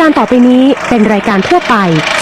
การต่อไปนี้เป็นรายการทั่วไป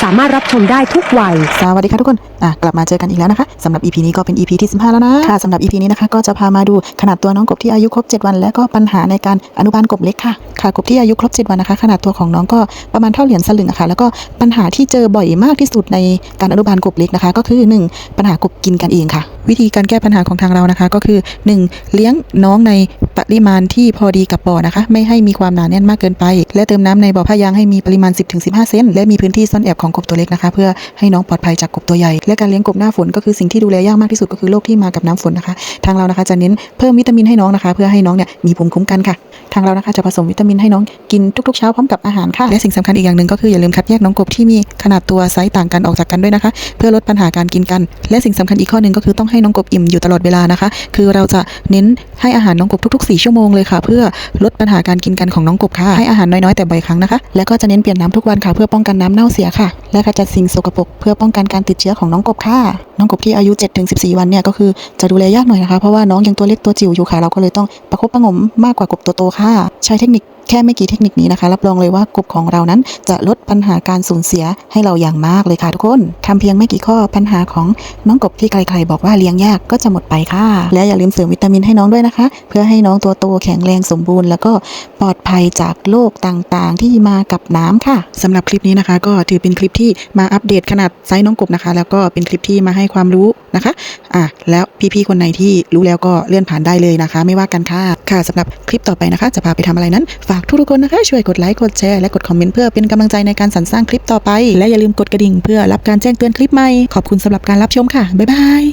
สามารถรับชมได้ทุกวัย สวัสดีค่ะทุกคน อะ กลับมาเจอกันอีกแล้วนะคะสำหรับ EP นี้ก็เป็น EP ที่ 15 แล้วนะ ค่ะสำหรับ EP นี้นะคะ ก็จะพามาดูขนาดตัวน้องกบที่อายุครบ 7 วัน และก็ปัญหาในการอนุบาลกบเล็กค่ะ ค่ะ กบที่อายุครบ 7 วันนะคะ ขนาดตัวของน้องก็ประมาณเท่าเหรียญสลึงอะค่ะแล้วก็ปัญหาที่เจอบ่อยมากที่สุดในการอนุบาลกบเล็กนะคะ ก็คือ 1 ปัญหากบกินกันเองค่ะ วิธีการแก้ปัญหาของทางเรานะคะ ก็คือ 1. เลี้ยงน้องในปริมาณที่พอดีกับบ่อนะคะ ไม่ให้มีความหนาแน่นมากเกินไป และเติมน้ำในบ่อผ้ายางให้มีปริมาณ 10-15 เซนและมีพื้นที่ซ่อนแอบของกบตัวเล็กนะคะ เพื่อให้น้องปลอดภัยจากกบตัวใหญ่ และการเลี้ยงกบหน้าฝนก็คือสิ่งที่ดูแลยากมากที่สุดก็คือโรคที่มากับน้ำฝนนะคะ ทางเรานะคะจะเน้นเพิ่มวิตามินให้น้องนะคะ เพื่อให้น้องเนี่ยมีภูมิคุ้มกันค่ะ ทางเรานะคะจะผสมวิตามินให้น้องกินทุกๆเช้าพร้อมกับอาหารค่ะ และสิ่งสำคัญอีกอย่างหนึ่งก็คืออย่าลืมคัดแยกน้องกบที่มีขนาดตัวไซส์ต่างกันออกจากกันด้วยนะคะ เพื่อลดปัญหาการกินกัน และสิ่งสำคัญอีกข้อหนึ่งก็คือต้องให้น้องกบอิ่มอยู่ตลอดเวลานะคะ คือเราจะเน้นให้อาหารน้องกบทุกๆ 4 ชั่วโมงเลยค่ะ เพื่อลดปัญหาการกินกันของน้องกบค่ะให้อาหารน้อยๆแต่บ่อยครั้งนะคะ และก็จะเน้นเปลี่ยนน้ำทุกวันค่ะเพื่อป้องกันน้ำเน่าเสียค่ะ และขจัดสิ่งสกปรกเพื่อป้องกันการติดเชื้อของน้องกบค่ะน้องกบที่อายุ7-14 วันเนี่ยก็คือจะดูแลยากหน่อยนะคะเพราะว่าน้องยังตัวเล็กตัวจิ๋วอยู่ค่ะ เราก็เลยต้องประคบประงมมากกว่ากบตัวโตค่ะ ใช้เทคนิค แค่ไม่กี่เทคนิคนี้นะคะ รับรองเลยว่ากบของเรานั้นจะลดปัญหาการสูญเสียให้เราอย่างมากเลยค่ะทุกคนทำเพียงไม่กี่ข้อปัญหาของน้องกบที่ใครๆบอกว่าเลี้ยงยากก็จะหมดไปค่ะ และอย่าลืมเสริมวิตามินให้น้องด้วยนะคะ เพื่อให้น้องตัวโตแข็งแรงสมบูรณ์ แล้วก็ปลอดภัยจากโรคต่างๆ ที่มากับน้ำค่ะสำหรับคลิปนี้นะคะ ก็ถือเป็นคลิปที่มาอัปเดตขนาดไซส์น้องกบนะคะ แล้วก็เป็นคลิปที่มาให้ความรู้นะคะอะแล้วพี่ๆคนไหนที่รู้แล้วก็เลื่อนผ่านได้เลยนะคะ ไม่ว่ากันค่ะค่ะสำหรับคลิปต่อไปนะคะ จะพาไปทำอะไรนั้นฝากทุกๆคนนะคะ ช่วยกดไลค์กดแชร์และกดคอมเมนต์เพื่อเป็นกำลังใจในการสรรสร้างคลิปต่อไป และอย่าลืมกดกระดิ่งเพื่อรับการแจ้งเตือนคลิปใหม่ ขอบคุณสำหรับการรับชมค่ะ บ๊ายบาย